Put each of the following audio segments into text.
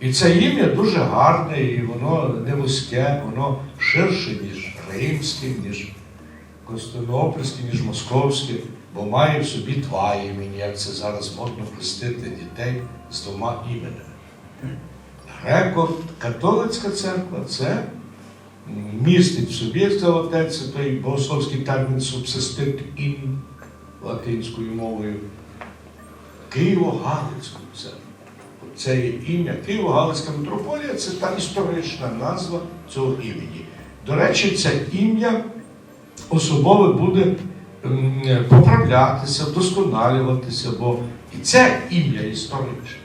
І це ім'я дуже гарне, і воно не вузьке, воно ширше, ніж римське, ніж Константинопольське, ніж московське, бо має в собі два імені, як це зараз модно хрестити дітей з двома іменами. Греко-католицька церква це містить в собі, як сказав отець, той богословський термін субсистит ін латинською мовою. Києво-Галицьку церкву. Це є ім'я Києво-Галицька митрополія це та історична назва цього імені. До речі, це ім'я особове буде поправлятися, вдосконалюватися, бо і це ім'я історичне.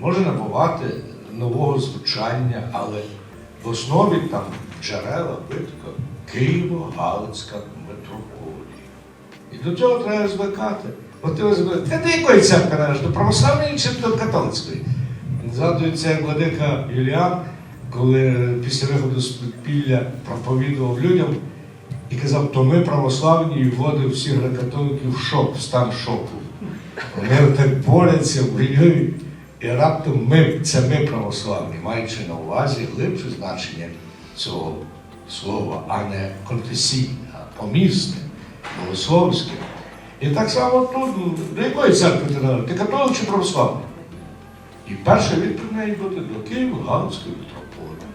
Може набувати нового звучання, але в основі там джерела битка Києво-Галицька митрополія. І до цього треба звикати. От ти розумієш, ти до якої церкви належиш? До православної чи до католицької? Згадується, як владика Юліан, коли після виходу з підпілля проповідував людям і казав, то ми православні і вводив всіх греко-католиків в шок, в стан шоку. Вони так борються, воюють, і раптом ми, це ми православні, маючи на увазі глибше значення цього слова, а не конфесійне, а помісне, богословське. І так само тут, до якої церкви ти належиш? Ти католик чи православний? І перша відповідь має бути до Києва Галицької митрополії.